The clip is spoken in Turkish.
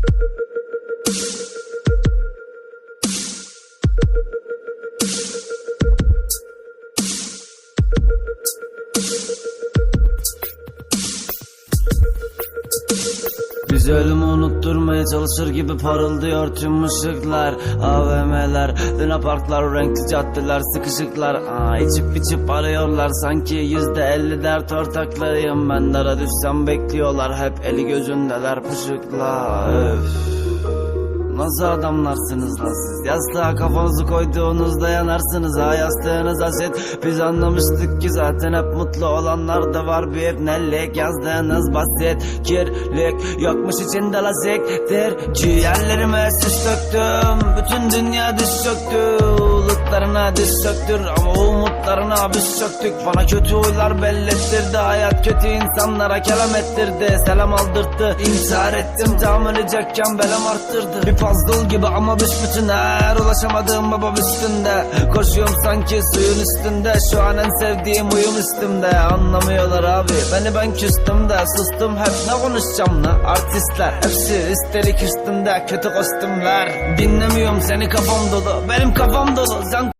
Thank you Bizi ölümü unutturmaya çalışır gibi parıldıyor tüm ışıklar. AVM'ler, Luna Parklar, renkli caddeler, sıkışıklar. Aa, içip içip arıyorlar sanki yüzde elli dert ortaklarıyım Ben dara düşsem bekliyorlar hep eli gözündeler pışıkla Öf Nasıl adamlarsınız lan siz? Yastığa kafanızı koyduğunuzda yanarsınız. Ha yastığınız asit. Biz anlamıştık ki zaten hep mutlu olanlar da var. Bir nellik yazdığınız basit. Kirlik yokmuş içinde laziktir. Ciğerlerime sis döktüm Bütün dünya diz çöktü Umutlarına diz söktür Ama o umutlarına biz çöktük Bana kötü huylar bellettirdi. Hayat kötü insanlara kelam ettirdi. Selam aldırttı. İntihar ettim. Tam ölecekken belem arttırdı. Bir puzzle gibi ama büsbütün her Ulaşamadığım baba üstünde. Koşuyorum sanki suyun üstünde. Şu an en sevdiğim uyum üstümde. Anlamıyorlar abi. Beni ben küstüm de Sustum. Hep ne konuşacağım lan? Artistler. Hepsi üstelik üstümde Kötü kostümler. Dinlemiyorum. Seni kafam dolu. Benim kafam dolu. Sen